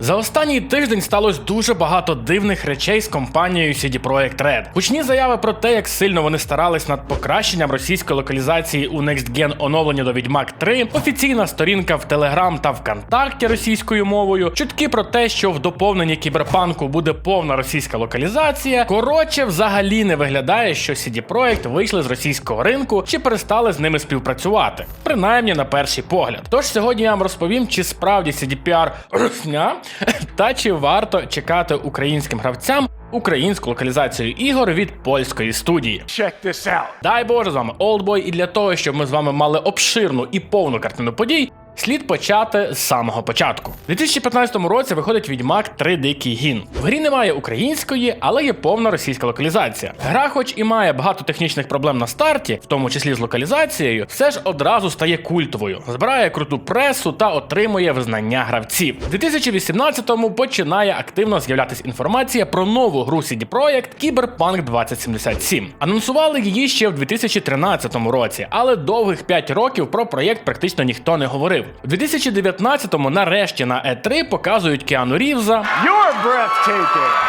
За останній тиждень сталося дуже багато дивних речей з компанією CD Projekt Red. Гучні заяви про те, як сильно вони старались над покращенням російської локалізації у Next Gen оновлення до Відьмак 3, офіційна сторінка в Telegram та ВКонтакті російською мовою, чутки про те, що в доповненні кіберпанку буде повна російська локалізація. Коротше, взагалі не виглядає, що CD Projekt вийшли з російського ринку чи перестали з ними співпрацювати, принаймні на перший погляд. Тож сьогодні я вам розповім, чи справді CDPR русня, та чи варто чекати українським гравцям українську локалізацію ігор від польської студії. Check this out. Дай Боже з вами Олдбой, і для того, щоб ми з вами мали обширну і повну картину подій. Слід почати з самого початку. У 2015 році виходить Відьмак 3 Дикий Гін. В грі немає української, але є повна російська локалізація. Гра, хоч і має багато технічних проблем на старті, в тому числі з локалізацією, все ж одразу стає культовою, збирає круту пресу та отримує визнання гравців. У 2018-му починає активно з'являтися інформація про нову гру CD Projekt Cyberpunk 2077. Анонсували її ще в 2013 році, але довгих 5 років про проєкт практично ніхто не говорив. У 2019-му нарешті на E3 показують Кіану Рівза,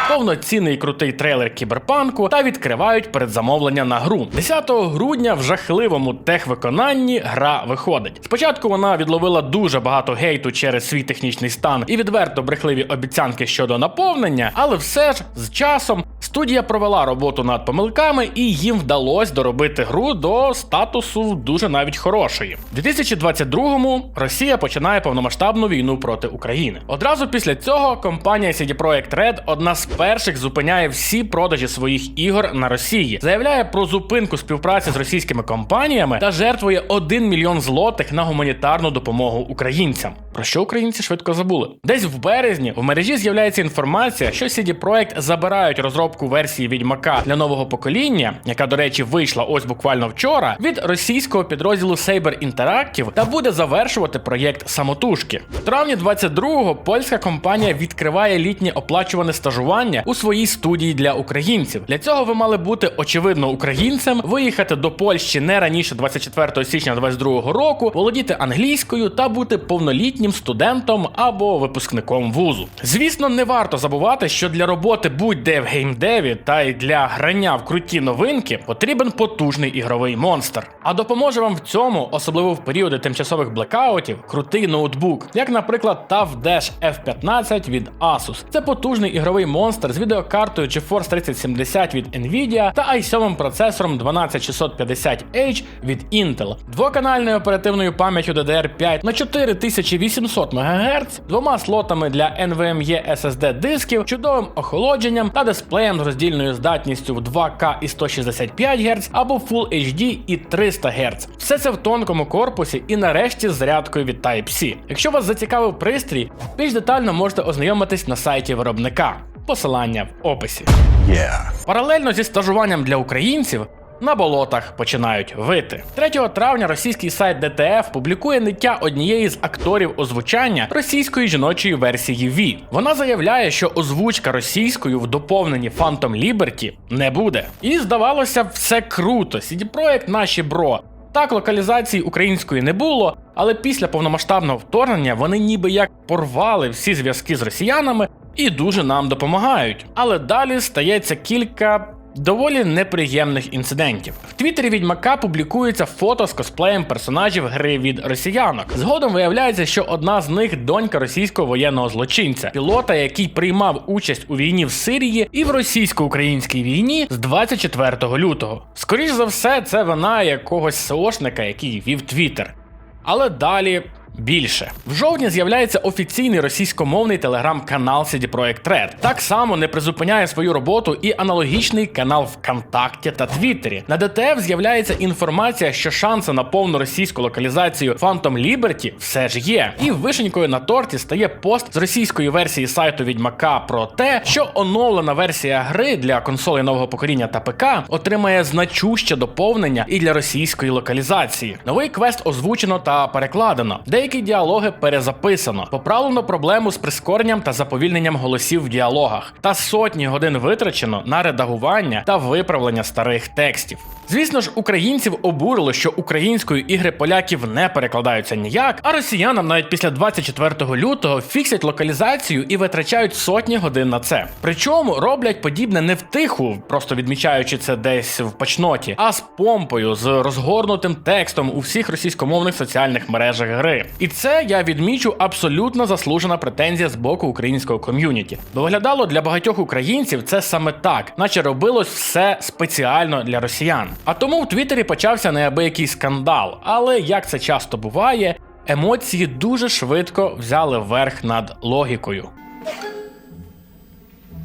повноцінний крутий трейлер кіберпанку та відкривають передзамовлення на гру. 10 грудня в жахливому техвиконанні гра виходить. Спочатку вона відловила дуже багато гейту через свій технічний стан і відверто брехливі обіцянки щодо наповнення, але все ж з часом студія провела роботу над помилками і їм вдалося доробити гру до статусу дуже навіть хорошої. У 2022-му Росія починає повномасштабну війну проти України. Одразу після цього компанія CD Projekt Red одна з перших зупиняє всі продажі своїх ігор на Росії, заявляє про зупинку співпраці з російськими компаніями та жертвує 1 мільйон злотих на гуманітарну допомогу українцям. Про що українці швидко забули? Десь в березні в мережі з'являється інформація, що CD Projekt забирають розробку версії Відьмака для нового покоління, яка, до речі, вийшла ось буквально вчора, від російського підрозділу Saber Interactive та буде завершувати проєкт самотужки. В травні 22-го польська компанія відкриває літнє оплачуване стажування у своїй студії для українців. Для цього ви мали бути очевидно українцем, виїхати до Польщі не раніше 24 січня 22 року, володіти англійською та бути повнолітнім студентом або випускником вузу. Звісно, не варто забувати, що для роботи будь-де в геймдеві та й для грання в круті новинки потрібен потужний ігровий монстр. А допоможе вам в цьому, особливо в періоди тимчасових блекаутів, крутий ноутбук, як, наприклад, TUF Dash F15 від Asus. Це потужний ігровий монстр з відеокартою GeForce 3070 від Nvidia та i7 процесором 12650H від Intel, двоканальною оперативною пам'яттю DDR5 на 4800 МГц, двома слотами для NVMe SSD дисків, чудовим охолодженням та дисплеєм з роздільною здатністю в 2К і 165 Гц або Full HD і 300 Гц. Все це в тонкому корпусі і нарешті з зарядкою від Type-C. Якщо вас зацікавив пристрій, більш детально можете ознайомитись на сайті виробника. Посилання в описі. Yeah. Паралельно зі стажуванням для українців. На болотах починають вити 3 травня. Російський сайт DTF публікує ниття однієї з акторів озвучання російської жіночої версії V. Вона заявляє, що озвучка російською в доповненні Phantom Liberty не буде. І здавалося, все круто. CD Projekt наші бро. Так, локалізації української не було, але після повномасштабного вторгнення вони ніби як порвали всі зв'язки з росіянами і дуже нам допомагають. Але далі стається кілька. Доволі неприємних інцидентів. В Твіттері відьмака публікується фото з косплеєм персонажів гри від росіянок. Згодом виявляється, що одна з них донька російського воєнного злочинця, пілота, який приймав участь у війні в Сирії і в російсько-українській війні з 24 лютого. Скоріш за все, це вина якогось СОшника, який вів Твіттер. Але далі. Більше в жовтні з'являється офіційний російськомовний телеграм-канал CD Projekt Red. Так само не призупиняє свою роботу і аналогічний канал ВКонтакті та Твіттері. На ДТФ з'являється інформація, що шанси на повну російську локалізацію Phantom Liberty все ж є. І вишенькою на торті стає пост з російської версії сайту Відьмака про те, що оновлена версія гри для консолей нового покоління та ПК отримає значуще доповнення і для російської локалізації. Новий квест озвучено та перекладено. Деякі деякі діалоги перезаписано, поправлено проблему з прискоренням та заповільненням голосів в діалогах, та сотні годин витрачено на редагування та виправлення старих текстів. Звісно ж, українців обурило, що українською ігри поляків не перекладаються ніяк, а росіянам навіть після 24 лютого фіксять локалізацію і витрачають сотні годин на це. Причому роблять подібне не втиху, просто відмічаючи це десь в пачноті, а з помпою, з розгорнутим текстом у всіх російськомовних соціальних мережах гри. І це я відмічу абсолютно заслужена претензія з боку українського ком'юніті. Бо виглядало для багатьох українців це саме так, наче робилось все спеціально для росіян. А тому в Твіттері почався неабиякий скандал. Але як це часто буває, емоції дуже швидко взяли верх над логікою.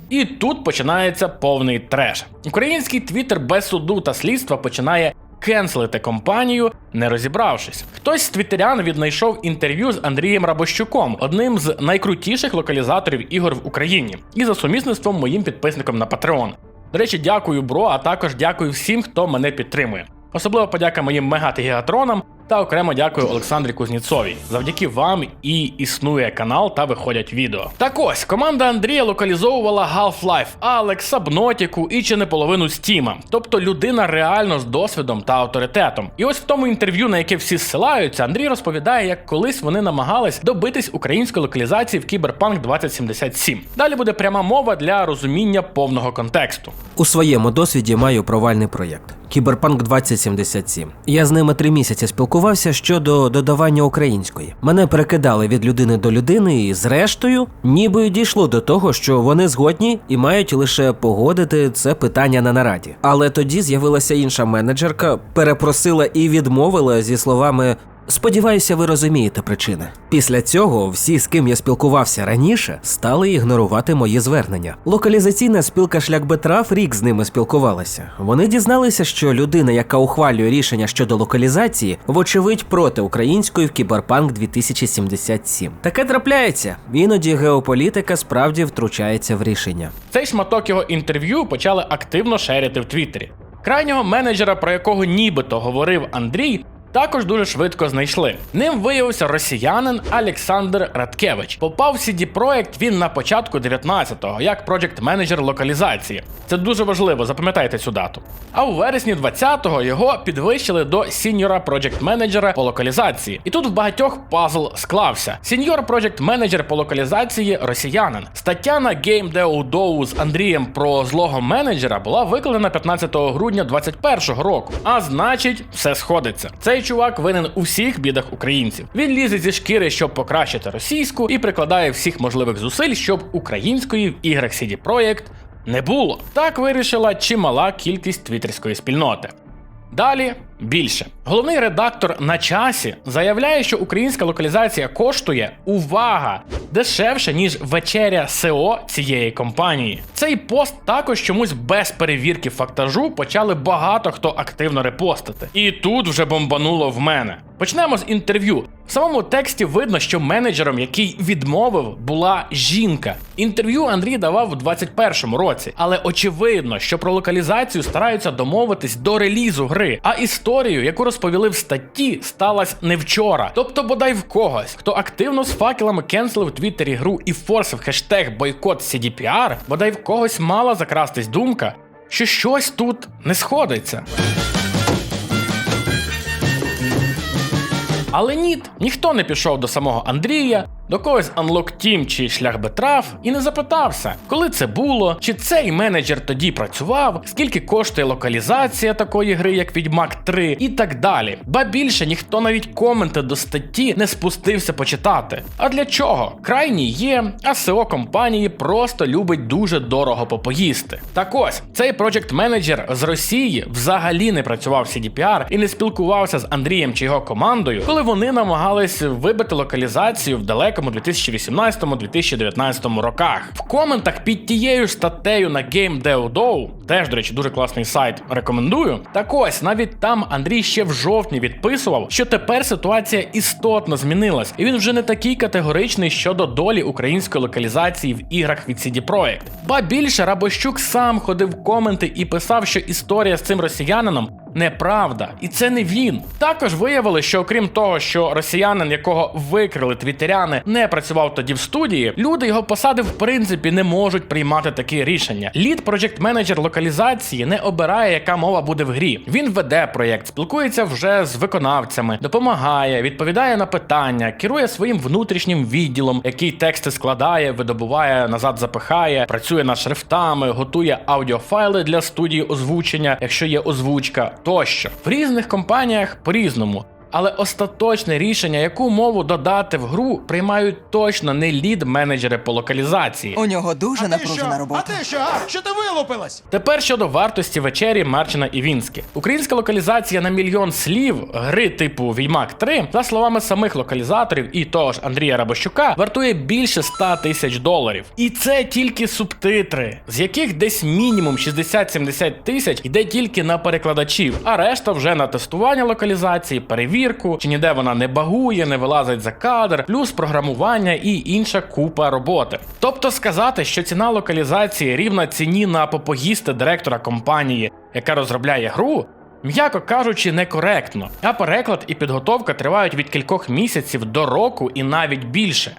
І тут починається повний треш. Український твіттер без суду та слідства починає кенселити компанію, не розібравшись. Хтось з твіттерян віднайшов інтерв'ю з Андрієм Рабощуком, одним з найкрутіших локалізаторів ігор в Україні, і за сумісництвом моїм підписником на Patreon. До речі, дякую, бро, а також дякую всім, хто мене підтримує. Особливо подяка моїм мегатигатронам та окремо дякую Олександрі Кузніцовій. Завдяки вам і існує канал та виходять відео. Так ось команда Андрія локалізовувала Half-Life, Alex, Сабнотіку і чи не половину Стіма. Тобто людина реально з досвідом та авторитетом. І ось в тому інтерв'ю, на яке всі зсилаються, Андрій розповідає, як колись вони намагались добитись української локалізації в Cyberpunk 2077. Далі буде пряма мова для розуміння повного контексту. У своєму досвіді маю провальний проєкт Кіберпанк 2077. Я з ними три місяці спілкувався щодо додавання української. Мене перекидали від людини до людини, і зрештою, ніби дійшло до того, що вони згодні і мають лише погодити це питання на нараді. Але тоді з'явилася інша менеджерка, перепросила і відмовила зі словами. Сподіваюся, ви розумієте причини. Після цього всі, з ким я спілкувався раніше, стали ігнорувати мої звернення. Локалізаційна спілка Шлях Бетраф рік з ними спілкувалася. Вони дізналися, що людина, яка ухвалює рішення щодо локалізації, вочевидь проти української в Кіберпанк 2077. Таке трапляється. Іноді геополітика справді втручається в рішення. Цей шматок його інтерв'ю почали активно шерити в Твіттері. Крайнього менеджера, про якого нібито говорив Андрій, також дуже швидко знайшли. Ним виявився росіянин Олександр Радкевич. Попав в CD Projekt він на початку 19-го, як проджект менеджер локалізації. Це дуже важливо, запам'ятайте цю дату. А у вересні 20-го його підвищили до сіньора проджект менеджера по локалізації. І тут в багатьох пазл склався. Сіньор проджект менеджер по локалізації росіянин. Стаття на GameDeoDow з Андрієм про злого менеджера була викладена 15 грудня 21-го року. А значить, все сходиться. Цей чувак винен у всіх бідах українців. Він лізе зі шкіри, щоб покращити російську, і прикладає всіх можливих зусиль, щоб української в іграх CD Projekt не було. Так вирішила чимала кількість твіттерської спільноти. Далі більше. Головний редактор на часі заявляє, що українська локалізація коштує увага дешевше, ніж вечеря СЕО цієї компанії. Цей пост також чомусь без перевірки фактажу почали багато хто активно репостити. І тут вже бомбануло в мене. Почнемо з інтерв'ю. В самому тексті видно, що менеджером, який відмовив, була жінка. Інтерв'ю Андрій давав у 21-му році, але очевидно, що про локалізацію стараються домовитись до релізу гри. А історію, яку розповіли в статті, сталася не вчора. Тобто, бодай в когось, хто активно з факелами кенселив в Твіттері гру і форсив хештег бойкот CDPR, бодай в когось мала закрастись думка, що щось тут не сходиться. Але ні, ніхто не пішов до самого Андрія, до когось Unlock Team чи шлях Бетраф і не запитався, коли це було, чи цей менеджер тоді працював, скільки коштує локалізація такої гри, як Відьмак 3, і так далі. Ба більше ніхто навіть коменти до статті не спустився почитати. А для чого? Крайній є, а СО компанії просто любить дуже дорого попоїсти. Так ось цей проджект менеджер з Росії взагалі не працював в CDPR і не спілкувався з Андрієм чи його командою, коли вони намагались вибити локалізацію в далекому 2018-2019 роках. В коментах під тією статтею на GameDeoDow Теж, до речі, дуже класний сайт. Рекомендую. Так ось, навіть там Андрій ще в жовтні відписував, що тепер ситуація істотно змінилась, і він вже не такий категоричний щодо долі української локалізації в іграх від CD Projekt. Ба більше Рабощук сам ходив в коменти і писав, що історія з цим росіянином Неправда, і це не він. Також виявили, що окрім того, що росіянин, якого викрили твітеряни, не працював тоді в студії, люди його посади в принципі не можуть приймати такі рішення. Лід проєкт менеджер локалізації не обирає, яка мова буде в грі. Він веде проєкт, спілкується вже з виконавцями, допомагає, відповідає на питання, керує своїм внутрішнім відділом, який тексти складає, видобуває, назад запихає, працює над шрифтами, готує аудіофайли для студії озвучення, якщо є озвучка тощо. В різних компаніях по-різному. Але остаточне рішення, яку мову додати в гру, приймають точно не лід-менеджери по локалізації. У нього дуже напружена А робота. ти що? А? Що ти вилупилась? Тепер щодо вартості вечері Марчина і Вінські. Українська локалізація на мільйон слів гри типу Відьмак 3, за словами самих локалізаторів і того ж Андрія Рабощука, вартує більше 100 тисяч доларів. І це тільки субтитри, з яких десь мінімум 60-70 тисяч йде тільки на перекладачів, а решта вже на тестування локалізації, перевірку, чи ніде вона не багує, не вилазить за кадр, плюс програмування і інша купа роботи. Тобто сказати, що ціна локалізації рівна ціні на попогісти директора компанії, яка розробляє гру. М'яко кажучи, некоректно, а переклад і підготовка тривають від кількох місяців до року і навіть більше.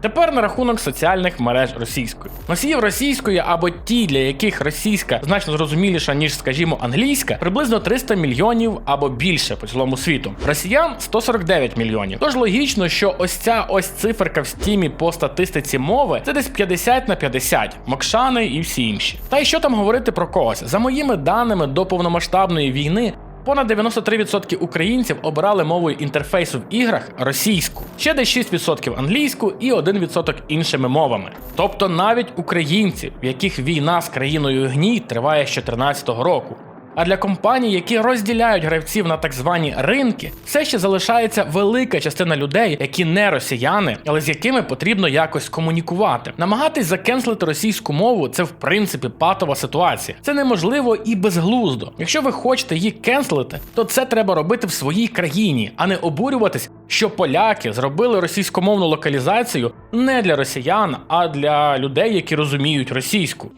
Тепер на рахунок соціальних мереж російської. Носіїв російської або ті, для яких російська значно зрозуміліша, ніж, скажімо, англійська, приблизно 300 мільйонів або більше по цілому світу. Росіян 149 мільйонів. Тож логічно, що ось ця ось циферка в стімі по статистиці мови це десь 50 на 50, мокшани і всі інші. Та й що там говорити про когось? За моїми даними до повномасштабної війни. Понад 93% українців обирали мовою інтерфейсу в іграх російську, ще десь 6% англійську і 1% іншими мовами. Тобто навіть українці, в яких війна з країною гній триває з 2014 року. А для компаній, які розділяють гравців на так звані ринки, все ще залишається велика частина людей, які не росіяни, але з якими потрібно якось комунікувати. Намагатись закенслити російську мову це в принципі патова ситуація. Це неможливо і безглуздо. Якщо ви хочете її кенслити, то це треба робити в своїй країні, а не обурюватись, що поляки зробили російськомовну локалізацію не для росіян, а для людей, які розуміють російську.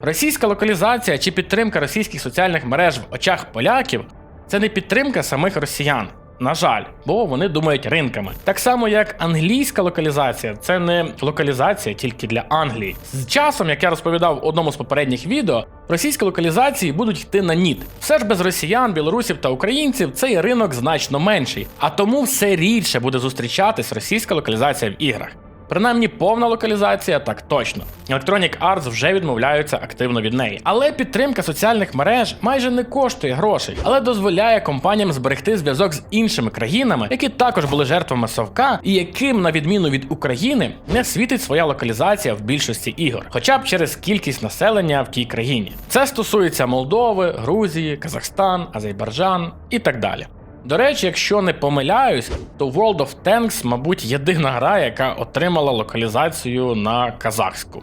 Російська локалізація чи підтримка російських соціальних мереж в очах поляків це не підтримка самих росіян. На жаль, бо вони думають ринками. Так само, як англійська локалізація, це не локалізація тільки для Англії. З часом, як я розповідав в одному з попередніх відео, російські локалізації будуть йти на ніт. Все ж без росіян, білорусів та українців цей ринок значно менший, а тому все рідше буде зустрічатись російська локалізація в іграх. Принаймні повна локалізація так точно. Electronic Arts вже відмовляються активно від неї. Але підтримка соціальних мереж майже не коштує грошей, але дозволяє компаніям зберегти зв'язок з іншими країнами, які також були жертвами совка, і яким, на відміну від України, не світить своя локалізація в більшості ігор, хоча б через кількість населення в тій країні. Це стосується Молдови, Грузії, Казахстан, Азербайджан і так далі. До речі, якщо не помиляюсь, то World of Tanks, мабуть, єдина гра, яка отримала локалізацію на казахську.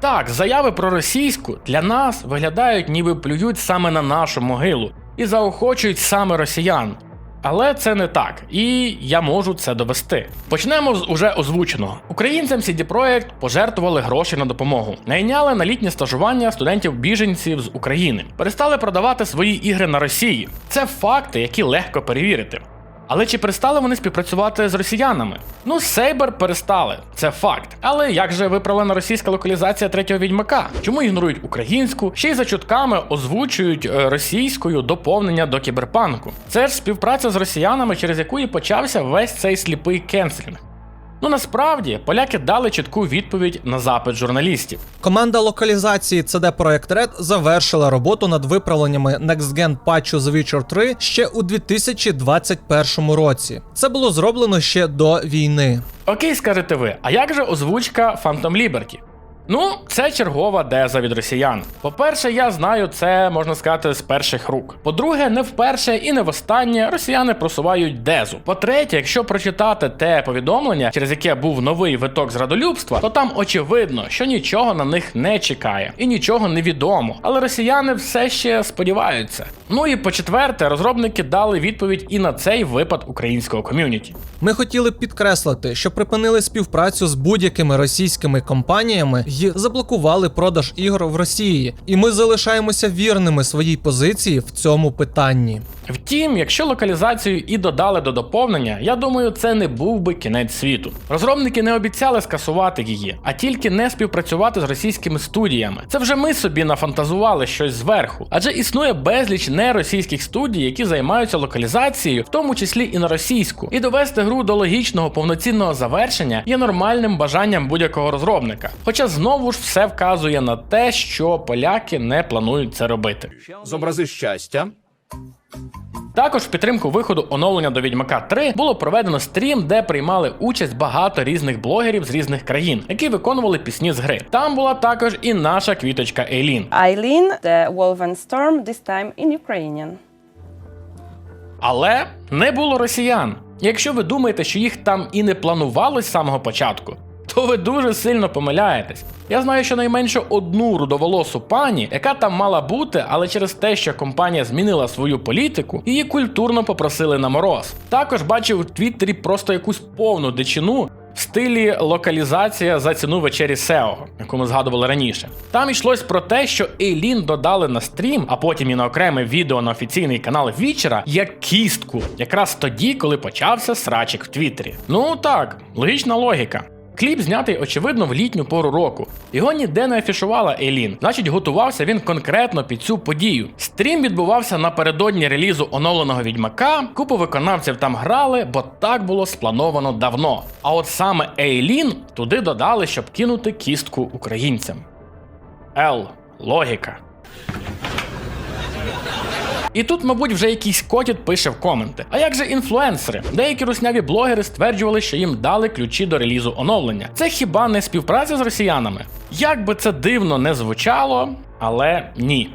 Так, заяви про російську для нас виглядають, ніби плюють саме на нашу могилу і заохочують саме росіян. Але це не так, і я можу це довести. Почнемо з уже озвученого. Українцям CD Projekt пожертвували гроші на допомогу, найняли на літнє стажування студентів-біженців з України, перестали продавати свої ігри на Росії. Це факти, які легко перевірити. Але чи перестали вони співпрацювати з росіянами? Ну, Сейбер перестали, це факт. Але як же виправлена російська локалізація третього відьмака? Чому ігнорують українську? Ще й за чутками озвучують е, російською доповнення до кіберпанку. Це ж співпраця з росіянами, через яку і почався весь цей сліпий кенселінг. Ну насправді поляки дали чітку відповідь на запит журналістів. Команда локалізації CD Projekt Red завершила роботу над виправленнями Next Gen патчу The Witcher 3 ще у 2021 році. Це було зроблено ще до війни. Окей, скажете ви, а як же озвучка Phantom Liberty? Ну, це чергова деза від росіян. По-перше, я знаю це, можна сказати, з перших рук. По-друге, не вперше і не востаннє росіяни просувають дезу. По-третє, якщо прочитати те повідомлення, через яке був новий виток зрадолюбства, то там очевидно, що нічого на них не чекає і нічого не відомо. Але росіяни все ще сподіваються. Ну і по-четверте, розробники дали відповідь і на цей випад українського ком'юніті. Ми хотіли підкреслити, що припинили співпрацю з будь-якими російськими компаніями і заблокували продаж ігор в Росії. І ми залишаємося вірними своїй позиції в цьому питанні. Втім, якщо локалізацію і додали до доповнення, я думаю, це не був би кінець світу. Розробники не обіцяли скасувати її, а тільки не співпрацювати з російськими студіями. Це вже ми собі нафантазували щось зверху, адже існує безліч неросійських студій, які займаються локалізацією, в тому числі і на російську. І довести гру до логічного повноцінного завершення є нормальним бажанням будь-якого розробника. Хоча знову ж все вказує на те, що поляки не планують це робити. Зобрази щастя. Також в підтримку виходу оновлення до Відьмака 3 було проведено стрім, де приймали участь багато різних блогерів з різних країн, які виконували пісні з гри. Там була також і наша квіточка Ейлін. Eileen, the Wolven Storm, this time in Ukrainian. Але не було росіян. Якщо ви думаєте, що їх там і не планувалось з самого початку, то ви дуже сильно помиляєтесь. Я знаю щонайменше одну рудоволосу пані, яка там мала бути, але через те, що компанія змінила свою політику, її культурно попросили на мороз. Також бачив у Твіттері просто якусь повну дичину. В стилі локалізація за ціну вечері SEO, яку ми згадували раніше. Там йшлось про те, що Ейлін додали на стрім, а потім і на окреме відео на офіційний канал Вічера як кістку, якраз тоді, коли почався срачик в Твіттері. Ну так, логічна логіка. Кліп знятий, очевидно, в літню пору року. Його ніде не афішувала Ейлін, значить, готувався він конкретно під цю подію. Стрім відбувався напередодні релізу оновленого відьмака. Купу виконавців там грали, бо так було сплановано давно. А от саме Ейлін туди додали, щоб кинути кістку українцям. Л. Логіка. І тут, мабуть, вже якийсь котіт пише в коменти. А як же інфлюенсери? Деякі русняві блогери стверджували, що їм дали ключі до релізу оновлення. Це хіба не співпраця з росіянами? Як би це дивно не звучало, але ні.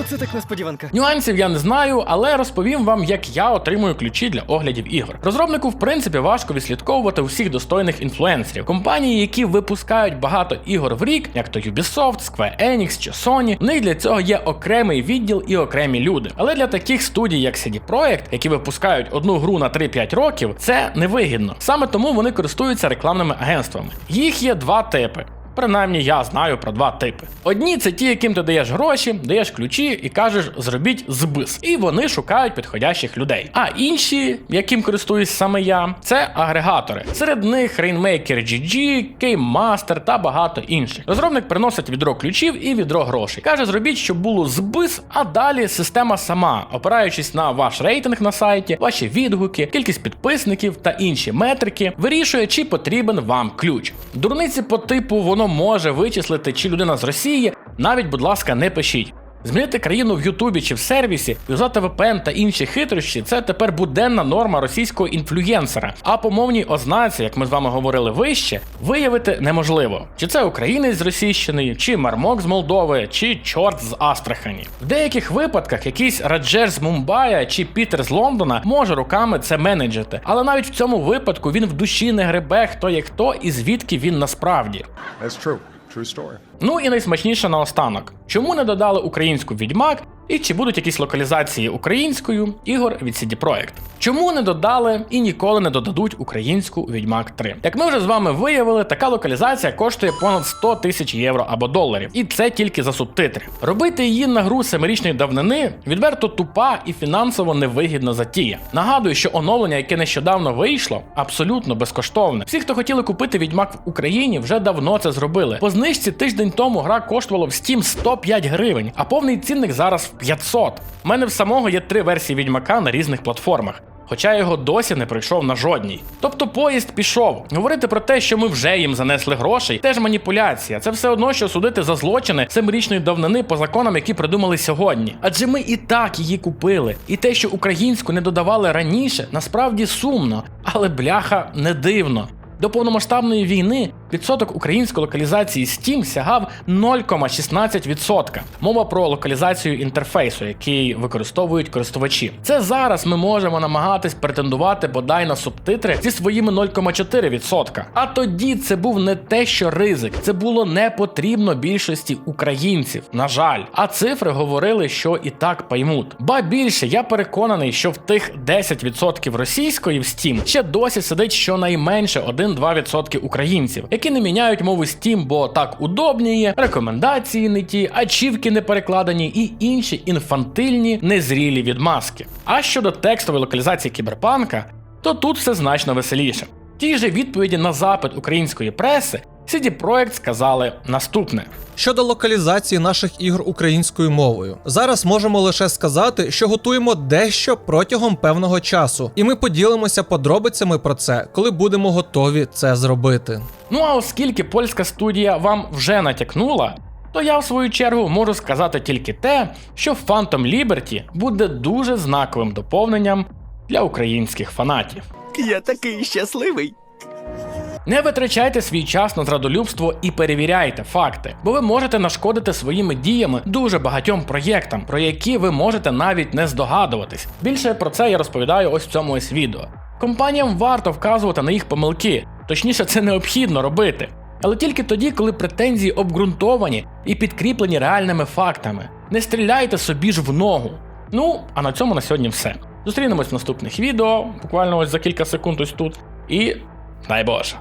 Оце так несподіванка. Нюансів я не знаю, але розповім вам, як я отримую ключі для оглядів ігор. Розробнику, в принципі, важко відслідковувати усіх достойних інфлюенсерів. Компанії, які випускають багато ігор в рік, як то Ubisoft, Square Enix чи Sony, в них для цього є окремий відділ і окремі люди. Але для таких студій, як CD Projekt, які випускають одну гру на 3-5 років, це невигідно. Саме тому вони користуються рекламними агентствами. Їх є два типи. Принаймні я знаю про два типи. Одні це ті, яким ти даєш гроші, даєш ключі і кажеш зробіть збис. І вони шукають підходящих людей. А інші, яким користуюсь саме я, це агрегатори. Серед них Rainmaker GG, Master та багато інших. Розробник приносить відро ключів і відро грошей. Каже, зробіть, щоб було збис, а далі система сама, опираючись на ваш рейтинг на сайті, ваші відгуки, кількість підписників та інші метрики, вирішує, чи потрібен вам ключ. Дурниці по типу воно може вичислити, чи людина з Росії, навіть, будь ласка, не пишіть. Змінити країну в Ютубі чи в сервісі, юзати VPN та інші хитрощі це тепер буденна норма російського інфлюєнсера. А по мовній ознаці, як ми з вами говорили вище, виявити неможливо. Чи це українець з Російщини, чи Мармок з Молдови, чи чорт з Астрахані. В деяких випадках якийсь Раджер з Мумбая чи Пітер з Лондона може руками це менеджити. Але навіть в цьому випадку він в душі не гребе, хто є хто і звідки він насправді. That's true. True story. Ну і найсмачніше наостанок. Чому не додали українську відьмак? І чи будуть якісь локалізації українською ігор від CD Projekt? Чому не додали і ніколи не додадуть українську Відьмак 3? Як ми вже з вами виявили, така локалізація коштує понад 100 тисяч євро або доларів, і це тільки за субтитри. Робити її на гру семирічної давнини відверто тупа і фінансово невигідна затія. Нагадую, що оновлення, яке нещодавно вийшло, абсолютно безкоштовне. Всі, хто хотіли купити відьмак в Україні, вже давно це зробили. По знижці тиждень тому гра коштувала в Steam 105 гривень, а повний цінник зараз 500. У мене в самого є три версії відьмака на різних платформах. Хоча його досі не пройшов на жодній. Тобто поїзд пішов. Говорити про те, що ми вже їм занесли грошей, теж маніпуляція. Це все одно, що судити за злочини семирічної давнини по законам, які придумали сьогодні. Адже ми і так її купили. І те, що українську не додавали раніше, насправді сумно, але бляха не дивно. До повномасштабної війни відсоток української локалізації Steam сягав 0,16%. Мова про локалізацію інтерфейсу, який використовують користувачі. Це зараз ми можемо намагатись претендувати бодай на субтитри зі своїми 0,4%. А тоді це був не те, що ризик, це було не потрібно більшості українців. На жаль, а цифри говорили, що і так поймуть. Ба більше, я переконаний, що в тих 10% російської в Steam ще досі сидить щонайменше 1-2% українців, які не міняють мову Steam, бо так удобніє, рекомендації не ті, ачівки не перекладені і інші інфантильні незрілі відмазки. А щодо текстової локалізації кіберпанка, то тут все значно веселіше. Ті ж відповіді на запит української преси CD Projekt сказали наступне. Щодо локалізації наших ігор українською мовою, зараз можемо лише сказати, що готуємо дещо протягом певного часу, і ми поділимося подробицями про це, коли будемо готові це зробити. Ну а оскільки польська студія вам вже натякнула, то я в свою чергу можу сказати тільки те, що Phantom Liberty буде дуже знаковим доповненням для українських фанатів. Я такий щасливий. Не витрачайте свій час на зрадолюбство і перевіряйте факти, бо ви можете нашкодити своїми діями дуже багатьом проєктам, про які ви можете навіть не здогадуватись. Більше про це я розповідаю ось в цьому ось відео. Компаніям варто вказувати на їх помилки, точніше, це необхідно робити. Але тільки тоді, коли претензії обґрунтовані і підкріплені реальними фактами. Не стріляйте собі ж в ногу. Ну, а на цьому на сьогодні все. Зустрінемось в наступних відео, буквально ось за кілька секунд ось тут. І дай Боже.